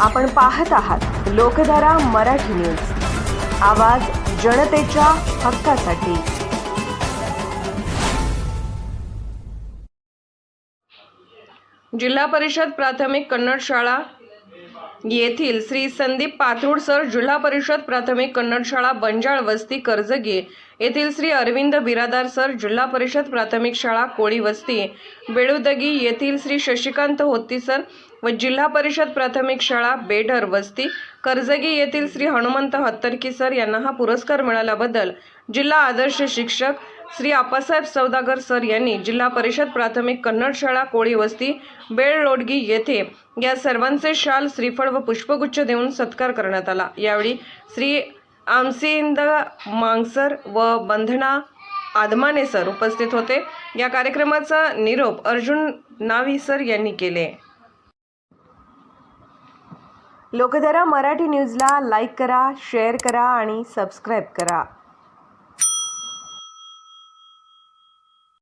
आपण पाहत आहात लोकधारा मराठी न्यूज. आवाज जनतेच्या हक्कासाठी. जिल्हा परिषद प्राथमिक कन्नड शाळा येथील श्री संदीप पाथरूड सर जिल्हा परिषद प्राथमिक कन्नड शाळा बंजाळ वस्ती कर्जगी येथील श्री अरविंद बिरादार सर जिल्हा परिषद प्राथमिक शाळा कोळी वस्ती. बेळुदगी येथील श्री शशिकांत होत्ती सर व जिल्हा परिषद प्राथमिक शाळा बेडर वस्ती. कर्जगी येथील श्री हनुमंत हत्तरकी सर यांना हा पुरस्कार मिळाल्याबद्दल जिल्हा आदर्श शिक्षक श्री आप्पासाहेब सौदागर सर यांनी जिल्हा परिषद प्राथमिक कन्नड शाळा कोळी वस्ती बेळ लोडगी येथे या सर्वांचे शाल श्रीफळ व पुष्पगुच्छ देऊन सत्कार करण्यात आला. यावेळी श्री आमसिंद मांगसर व बंधना आदमाने सर उपस्थित होते. या कार्यक्रमाचा निरोप अर्जुन नावी सर यांनी केले. लोकधारा मराठी न्यूजला लाईक करा शेअर करा आणि सबस्क्राईब करा.